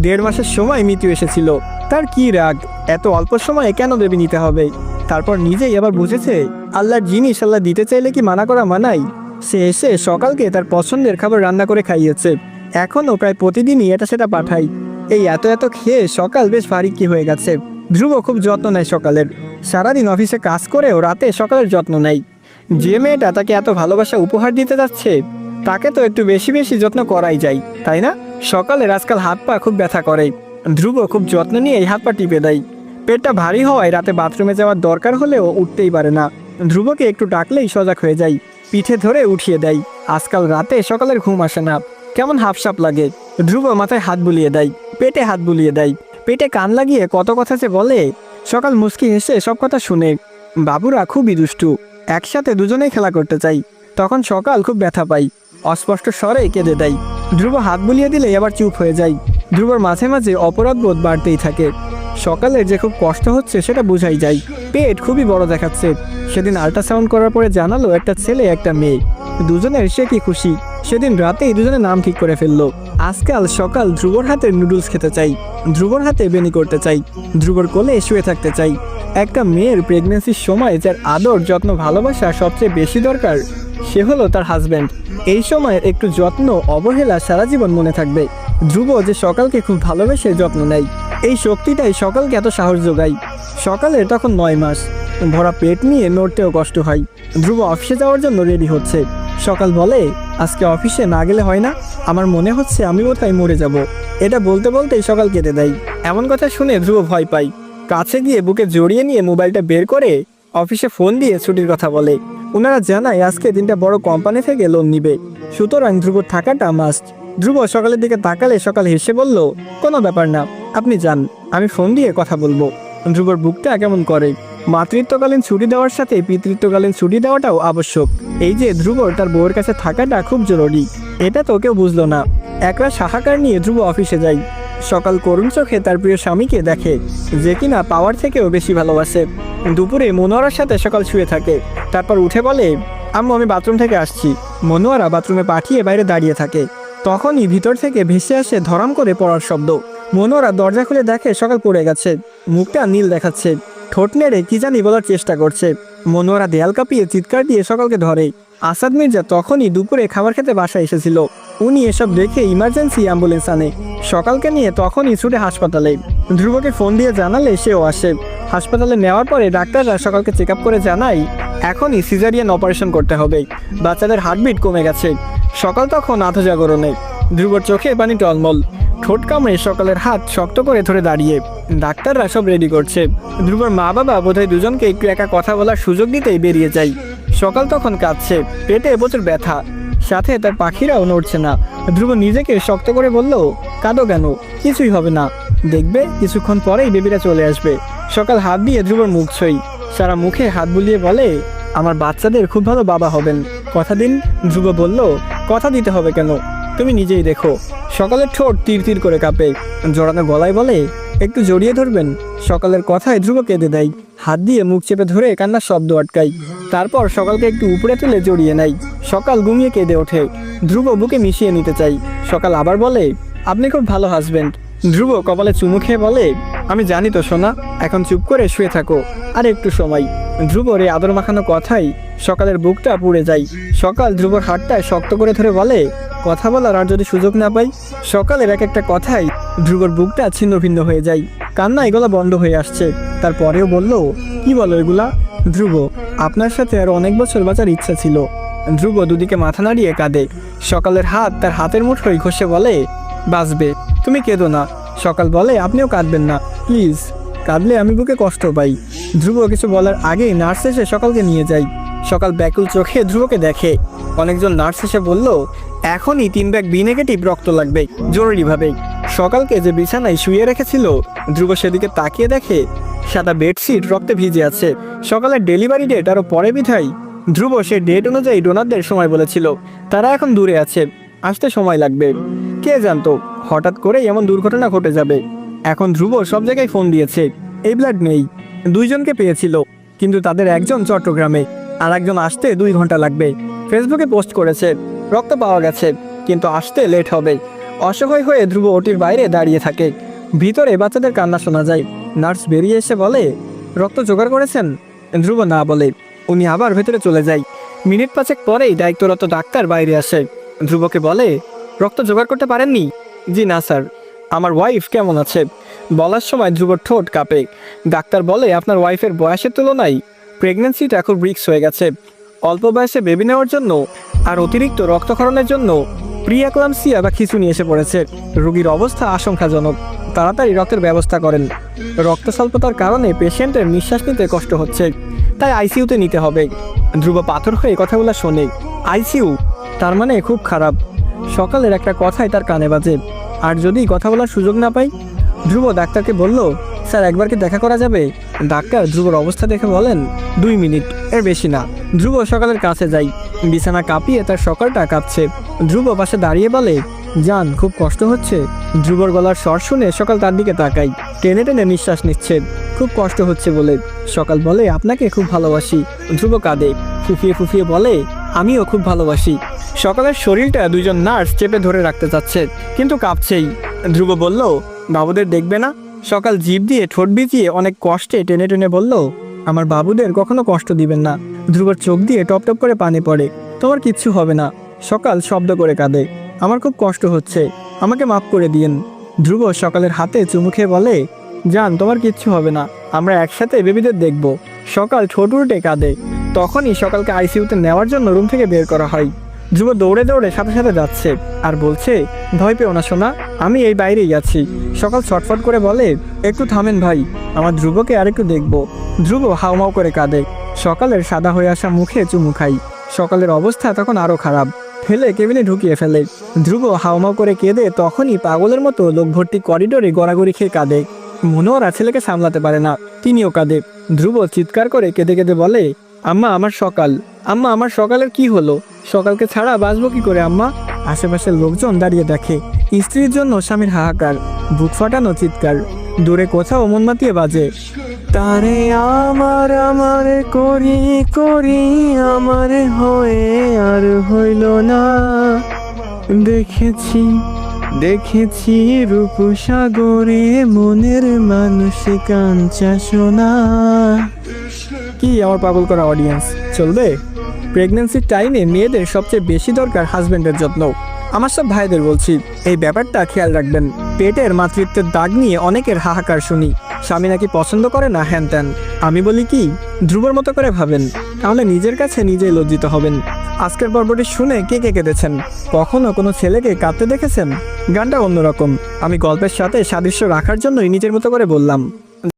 দেড় মাসের সময় মৃত্যু এসেছিল। তার কি রাগ? এত অল্প সময়ে কেন দেবী নিতে হবে? তারপর নিজেই আবার বুঝেছে, আল্লাহর জিনিস আল্লাহ দিতে চাইলে কি মানা করা মানাই? সে এসে সকালকে তার পছন্দের খাবার রান্না করে খাইয়েছে। এখনও প্রায় প্রতিদিনই এটা সেটা পাঠাই এই এত এত খেয়ে সকাল বেশ ভারী কি হয়ে গেছে। ধ্রুব খুব যত্ন নেয় সকালের। সারাদিন অফিসে কাজ করেও রাতে সকালের যত্ন নেয়। যে মেয়েটা তাকে এত ভালোবাসা উপহার দিতে যাচ্ছে, তাকে তো একটু বেশি বেশি যত্ন করাই যায়, তাই না? সকালের আজকাল হাত পা খুব ব্যথা করে। ধ্রুব খুব যত্ন নিয়ে এই হাত পা টিপে দেয়। পেটটা ভারী হওয়ায় রাতে বাথরুমে যাওয়ার দরকার হলেও উঠতেই পারে না। ধ্রুবকে একটু ডাকলেই সজাগ হয়ে যায়। পিঠে ধরে উঠিয়ে দেয়। আজকাল রাতে সকালের ঘুম আসে না। কেমন হাফসাপ লাগে। ধ্রুব মাথায় হাত বুলিয়ে দেয়। পেটে হাত বুলিয়ে দেয়। পেটে কান লাগিয়ে কত কথা যে বলে, সকাল মুস্কি হেসে সব কথা শুনে। বাবুরা খুবই দুষ্টু। একসাথে দুজনেই খেলা করতে চাই। তখন সকাল খুব ব্যথা পাই অস্পষ্ট স্বরে কেঁদে দেয়। ধ্রুব হাত বুলিয়ে দিলে আবার চুপ হয়ে যায় ধ্রুবর মাঝে মাঝে অপরাধবোধ বাড়তেই থাকে। সকালের যে খুব কষ্ট হচ্ছে সেটা বোঝাই যায়। পেট খুবই বড় দেখাচ্ছে। সেদিন আল্ট্রাসাউন্ড করার পরে জানালো একটা ছেলে, একটা মেয়ে। দুজনের সে কি খুশি? সেদিন রাতেই দুজনে নাম ঠিক করে ফেলল। আজকাল সকাল ধ্রুবর হাতে নুডলস খেতে চাই। ধ্রুবর হাতে বেনি করতে চাই। ধ্রুবর কোলে শুয়ে থাকতে চাই। একটা মেয়ের প্রেগনেন্সির সময় যার আদর, যত্ন, ভালোবাসা সবচেয়ে বেশি দরকার, সে হলো তার হাজব্যান্ড এই সময়ের একটু যত্ন, অবহেলা সারা জীবন মনে থাকবে। ধ্রুব যে সকালকে খুব ভালোবেসে যত্ন নেয়, এই শক্তিটাই সকালকে এত সাহস যোগায়। সকালে তখন নয় মাস, ভরা পেট নিয়ে নড়তেও কষ্ট হয়। ধ্রুব অফিসে যাওয়ার জন্য রেডি হচ্ছে। সকাল বলে, আজকে অফিসে না গেলে হয় না, আমার মনে হচ্ছে আমি বোধহয় মরে যাব। এটা বলতে বলতেই সকাল কেটে দেয়। এমন কথা শুনে ধ্রুব ভয় পায়। কাছে গিয়ে বুকে জড়িয়ে নিয়ে মোবাইলটা বের করে অফিসে ফোন দিয়ে ছুটির কথা বলে। ওনারা জানায়, আজকে দিনটা বড় কোম্পানি থেকে লোন নিবে। সুতরাং ধ্রুব থাকাটা মাস্ট ধ্রুব সকালের দিকে তাকালে সকাল হেসে বলল, কোনো ব্যাপার না, আপনি যান, আমি ফোন দিয়ে কথা বলব। ধ্রুবর বুকটা কেমন করে। মাতৃত্বকালীন ছুটি দেওয়ার সাথে পিতৃত্বকালীন ছুটি দেওয়াটাও আবশ্যক। এই যে ধ্রুবর তার বউয়ের কাছে থাকাটা খুব জরুরি, এটা তো কেউ বুঝলো না। একরা সাহাকার নিয়ে ধ্রুব অফিসে যায়। সকাল করুণ চোখে তার প্রিয় স্বামীকে দেখে যে কিনা পাওয়ার থেকেও বেশি ভালোবাসে। দুপুরে মনোয়ারার সাথে সকাল শুয়ে থাকে। তারপর উঠে বলে, আম্মু, আমি বাথরুম থেকে আসছি। মনোয়ারা বাথরুমে পাঠিয়ে বাইরে দাঁড়িয়ে থাকে। তখনই ভিতর থেকে ভেসে আসে ধরাম করে পড়ার শব্দ। মনোয়ারা দরজা খুলে দেখে সকাল পড়ে গেছে। মুখটা নীল দেখাচ্ছে। ঠোঁট নেড়ে কি জানি বলার চেষ্টা করছে। মনোয়ারা দেয়াল কাঁপিয়ে চিৎকার দিয়ে সকালকে ধরে। আসাদ মির্জা তখনই দুপুরে খাবার খেতে বাসায় এসেছিল। উনি এসব দেখে ইমার্জেন্সি অ্যাম্বুলেন্স আনে। সকালকে নিয়ে তখনই ছুটে হাসপাতালে। ধ্রুবকে ফোন দিয়ে জানালে সেও আসে। হাসপাতালে নেওয়ার পরে ডাক্তাররা সকালকে চেক করে জানায়, এখনই সিজারিয়ান অপারেশন করতে হবে। বাচ্চাদের হার্টবিট কমে গেছে। সকাল তখন আধজাগরণে। ধ্রুবর চোখে পানি টলমল। ঠোঁট কামড়ে সকালের হাত শক্ত করে ধরে দাঁড়িয়ে। ডাক্তাররা সব রেডি করছে। ধ্রুবর মা বাবা বোধহয় দুজনকে একটু একা কথা বলার সুযোগ দিতেই বেরিয়ে যায়। সকাল তখন কাঁদছে। পেটে প্রচুর ব্যথা। সাথে তার পাখিরাও নড়ছে না। ধ্রুব নিজেকে শক্ত করে বলল, কাঁদো কেন? কিছুই হবে না। দেখবে, কিছুক্ষণ পরেই বেবিরা চলে আসবে। সকাল হাত দিয়ে ধ্রুবর মুখ ছই। সারা মুখে হাত বুলিয়ে বলে, আমার বাচ্চাদের খুব ভালো বাবা হবেন। কথা দিন ধ্রুব বলল, কথা দিতে হবে কেন? তুমি নিজেই দেখো। সকালের ঠোঁট তীর তীর করে কাঁপে। জড়ানো গলায় বলে, একটু জড়িয়ে ধরবেন? সকালের কথায় ধ্রুব কেঁদে দেয়। হাত দিয়ে মুখ চেপে ধরে কান্নার শব্দ আটকাই। তারপর সকালকে একটু উপরে তুলে জড়িয়ে নেয়। সকাল ঘুমিয়ে কেঁদে ওঠে। ধ্রুব বুকে মিশিয়ে নিতে চাই। সকাল আবার বলে, আপনি খুব ভালো হাজবেন্ড। ধ্রুব কপালে চুমু খেয়ে বলে, আমি জানি তো সোনা, এখন চুপ করে শুয়ে থাকো। আর একটু সময়। ধ্রুবর এই আদর মাখানো কথাই সকালের বুকটা পুড়ে যায়। সকাল ধ্রুবর হাতটায় শক্ত করে ধরে বলে, কথা বলার আর যদি সুযোগ না পাই? সকালের এক একটা কথাই ধ্রুবর বুকটা ছিন্ন ভিন্ন হয়ে যায়। কান্না এগুলো বন্ধ হয়ে আসছে। তারপরেও বলল, কি বলো এগুলা? ধ্রুব, আপনার সাথে আর অনেক বছর বাঁচার ইচ্ছা ছিল। ধ্রুব দুদিকে মাথা নাড়িয়ে কাঁদে। সকালের হাত তার হাতের মুঠোয় ঘষে বলে, বাঁচবে, তুমি কেঁদো না। সকাল বলে, আপনিও কাঁদবেন না, প্লিজ। কাঁদলে আমি বুকে কষ্ট পাই। ধ্রুব কিছু বলার আগেই নার্স এসে সকালকে নিয়ে যাই সকাল ব্যাকুল চোখে ধ্রুবকে দেখে। অনেকজন নার্স এসে বলল, এখনই তিন ব্যাগ বি নেগেটিভ রক্ত লাগবে, জরুরিভাবে। সকালকে যে বিছানায় শুয়ে রেখেছিল, ধ্রুব সেদিকে তাকিয়ে দেখে সাদা বেডশিট রক্তে ভিজে আছে। সকালের ডেলিভারি ডেট আরও পরে বিধাই ধ্রুব সে ডেট অনুযায়ী ডোনারদের সময় বলেছিল, তারা এখন দূরে আছে, আসতে সময় লাগবে। কে জানতো, হঠাৎ করে এমন দুর্ঘটনা ঘটে যাবে। এখন ধ্রুব সব জায়গায় ফোন দিয়েছে, এই ব্লাড নেই। দুইজনকে পেয়েছিল, কিন্তু তাদের একজন চট্টগ্রামে, আর একজন আসতে দুই ঘণ্টা লাগবে। ফেসবুকে পোস্ট করেছে, রক্ত পাওয়া গেছে, কিন্তু আসতে লেট হবে। অসহায় হয়ে ধ্রুব ওটির বাইরে দাঁড়িয়ে থাকে। ভিতরে বাচ্চাদের কান্না শোনা যায়। নার্স বেরিয়ে এসে বলে, রক্ত জোগাড় করেছেন? ধ্রুব না বলে, উনি আবার ভেতরে চলে যায় মিনিট পাঁচেক পরেই দায়িত্বরত ডাক্তার বাইরে আসে। ধ্রুবকে বলে, রক্ত জোগাড় করতে পারেননি? জি না, স্যার। আমার ওয়াইফ কেমন আছে? বলার সময় ধ্রুবর ঠোঁট কাঁপে। ডাক্তার বলে, আপনার ওয়াইফের বয়সের তুলনায় প্রেগন্যান্সিটা এখন ব্রিক্স হয়ে গেছে। অল্প বয়সে বেবি নেওয়ার জন্য আর অতিরিক্ত রক্তক্ষরণের জন্য প্রিয়াক্লামসিয়া বা খিচুনি এসে পড়েছে। রোগীর অবস্থা আশঙ্কাজনক। তাড়াতাড়ি রক্তের ব্যবস্থা করেন। রক্ত স্বল্পতার কারণে পেশেন্টের নিঃশ্বাস নিতে কষ্ট হচ্ছে। তাই আইসিইউতে নিতে হবে। ধ্রুব পাথর হয়ে কথাগুলো শোনে। আইসিইউ? তার মানে খুব খারাপ। সকালের একটা কথাই তার কানে বাজে। আর যদি কথা বলার সুযোগ না পাই? ধ্রুব ডাক্তারকে বলল, স্যার, একবার কি দেখা করা যাবে? ডাক্তার ধ্রুবর অবস্থা দেখে বলেন, দুই মিনিট। এর বেশি না। ধ্রুব সকালের কাছে যাই। বিছানা কাঁপিয়ে তার সকালটা কাঁপছে। ধ্রুব পাশে দাঁড়িয়ে বলে যান খুব কষ্ট হচ্ছে। ধ্রুবর গলার স্বর শুনে সকাল তার দিকে তাকাই। টেনে টেনে নিঃশ্বাস নিচ্ছে। খুব কষ্ট হচ্ছে বলে। সকাল বলে, আপনাকে খুব ভালোবাসি। ধ্রুব কাঁদে। ফুফিয়ে ফুফিয়ে বলে, আমিও খুব ভালোবাসি। সকালের শরীরটা দুজন নার্স চেপে ধরে রাখতে চাচ্ছে, কিন্তু কাঁপছেই। ধ্রুব বলল, বাবুদের দেখবে না? সকাল জিভ দিয়ে ঠোঁট ভিজিয়ে অনেক কষ্টে টেনে টেনে বলল, আমার বাবুদের কখনো কষ্ট দিবেন না। ধ্রুবর চোখ দিয়ে টপ টপ করে পানি পড়ে, তোমার কিচ্ছু হবে না। সকাল শব্দ করে কাঁদে। আমার খুব কষ্ট হচ্ছে। আমাকে মাফ করে দিয়েন। ধ্রুব সকালের হাতে চুমু খেয়ে বলে, জান, তোমার কিচ্ছু হবে না। আমরা একসাথে বেবিদের দেখব। সকাল ছোট উঠে কাঁদে। তখনই সকালকে আইসিইউতে নেওয়ার জন্য রুম থেকে বের করা হয়। ধ্রুব দৌড়ে দৌড়ে সাথে সাথে যাচ্ছে আর বলছে, ভয় পেও না শোনা আমি এই বাইরেই আছি। সকাল ছটফট করে বলে, একটু থামেন ভাই, আমার ধ্রুবকে আর একটু দেখব। ধ্রুব হাউমাউ করে কাঁদে। সকালের সাদা হয়ে আসা মুখে চুমু খাই। সকালের অবস্থা তখন আরও খারাপ। ফেলে কেবিনে ঢুকিয়ে ফেলে। ধ্রুব হাউমাউ করে কেঁদে তখনই পাগলের মতো লোক ভর্তি করিডোরে গড়াগড়ি খেয়ে কাঁদে। মনোয়ারা ছেলেকে সামলাতে পারে না, তিনিও কাঁদে। ধ্রুব চিৎকার করে কেঁদে কেঁদে বলে, আম্মা, আমার সকাল। আম্মা, আমার সকালের কি হলো? সকালকে ছাড়া বাঁচবো কি করে, আম্মা? আশেপাশের লোকজন দাঁড়িয়ে দেখে, স্ত্রীর জন্য স্বামীর হাহাকার, বুক ফাটানো চিৎকার। দূরে কোথাও মাতিয়ে বাজে। তারে আমার আমার করি করি, আমার হয়ে আর হইল না। দেখেছি দেখেছি রূপসাগরে মনের মানুষ কাঞ্চা সোনা। কি আমার পাগল করা অডিয়েন্স চলবে? প্রেগনেন্সির টাইমে মেয়েদের সবচেয়ে বেশি দরকার হাজবেন্ডের যত্ন। আমার সব ভাইদের বলছি, এই ব্যাপারটা খেয়াল রাখবেন। পেটের মাতৃত্বের দাগ নিয়ে অনেকের হাহাকার শুনি। স্বামী নাকি পছন্দ করে না হ্যান ত্যান। আমি বলি কি, ধ্রুবর মতো করে ভাবেন, তাহলে নিজের কাছে নিজেই লজ্জিত হবেন। আজকের পর্বটি শুনে কে কে কেঁদেছেন? কখনো কোনো ছেলেকে কাঁদতে দেখেছেন? গানটা অন্যরকম। আমি গল্পের সাথে সাদৃশ্য রাখার জন্যই নিজের মতো করে বললাম।